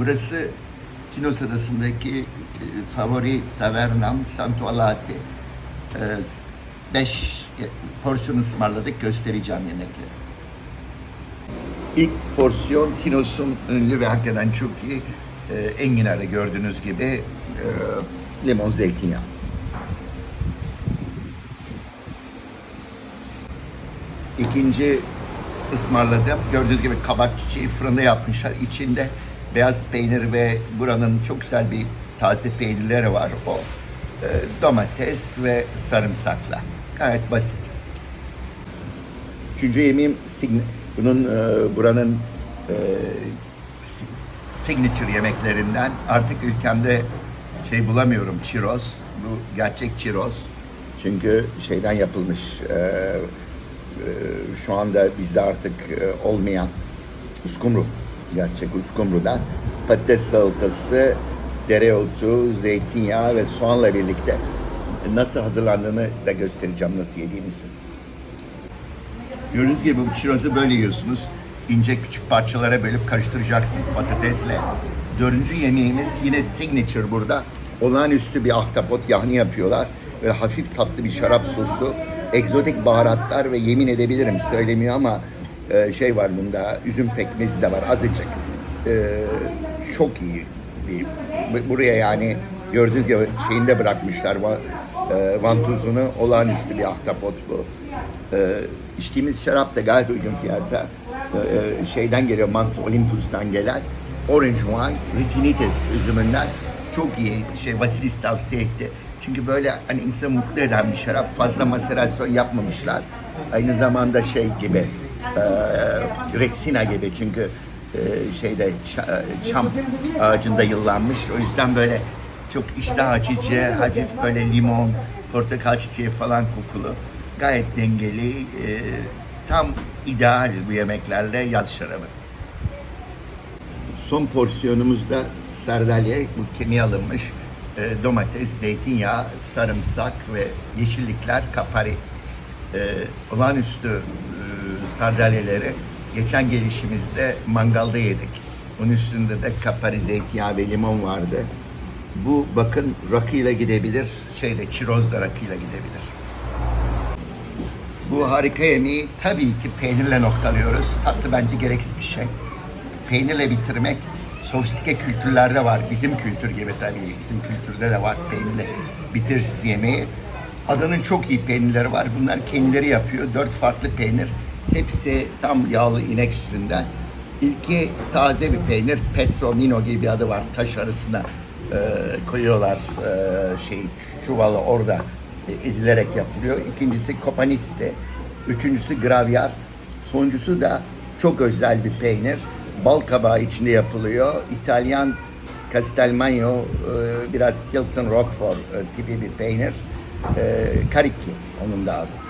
Burası Kinos Adası'ndaki e, favori tavernam Santo Alati. 5 porsiyon ısmarladık göstereceğim yemekleri. İlk porsiyon Tinos'un ünlü ve hakikaten çok iyi e, enginarı gördüğünüz gibi e, limon zeytinyağı. İkinci ısmarladım. Gördüğünüz gibi kabak çiçeği fırında yapmışlar. İçinde beyaz peynir ve buranın çok güzel bir taze peynirleri var. O e, domates ve sarımsakla. Gayet basit. Üçüncü yemeğim bunun e, buranın e, si- signature yemeklerinden. Artık ülkemde şey bulamıyorum çiroz. Bu gerçek çiroz. Çünkü şeyden yapılmış. e, e, şu anda bizde artık e, olmayan uskumru. Gerçek uskumrudan patates salatası, dereotu, zeytinyağı ve soğanla birlikte nasıl hazırlandığını da göstereceğim nasıl yediğimizi. Gördüğünüz gibi bu çirozu böyle yiyorsunuz. İnce küçük parçalara bölüp karıştıracaksınız patatesle. Dördüncü yemeğimiz yine signature burada. Olağanüstü bir ahtapot yahni yapıyorlar. Ve hafif tatlı bir şarap sosu. Egzotik baharatlar ve yemin edebilirim söylemiyor ama e, şey var bunda üzüm pekmezi de var azıcık. E, çok iyi buraya yani gördüğünüz gibi şeyinde bırakmışlar e, vantuzunu olağanüstü bir ahtapot bu. E, içtiğimiz şarap da gayet uygun fiyata. E, şeyden geliyor Mount Olympus'tan gelen Orange Wine Retinites üzümünden çok iyi şey Vasilis tavsiye etti. Çünkü böyle hani insanı mutlu eden bir şarap fazla maserasyon yapmamışlar. Aynı zamanda şey gibi e, Rexina gibi çünkü e, şeyde e, çam ağacında yıllanmış. O yüzden böyle çok iştah açıcı, hafif böyle limon, portakal çiçeği falan kokulu. Gayet dengeli, e, tam ideal bu yemeklerle yaz şarabı. Son porsiyonumuzda sardalya, bu kemiğe alınmış e, domates, zeytinyağı, sarımsak ve yeşillikler, kapari. E, olağanüstü sardalyaları geçen gelişimizde mangalda yedik. Onun üstünde de kapari, zeytinyağı ve limon vardı. Bu bakın rakıyla gidebilir, şeyde çirozla rakıyla gidebilir. Bu harika yemeği tabii ki peynirle noktalıyoruz. Tatlı bence gereksiz bir şey. Peynirle bitirmek sofistike kültürlerde var. Bizim kültür gibi tabii. Bizim kültürde de var peynirle bitirsiz yemeği. Adanın çok iyi peynirleri var. Bunlar kendileri yapıyor. Dört farklı peynir. Hepsi tam yağlı inek sütünden. İlki taze bir peynir. Petromino gibi bir adı var. Taş arasına e, koyuyorlar e, şey çuvalı orada e, ezilerek yapılıyor. İkincisi Copaniste. Üçüncüsü Graviar. Sonuncusu da çok özel bir peynir. Bal kabağı içinde yapılıyor. İtalyan Castelmagno, e, biraz Tilton Roquefort e, tipi bir peynir. E, Caricchi onun da adı.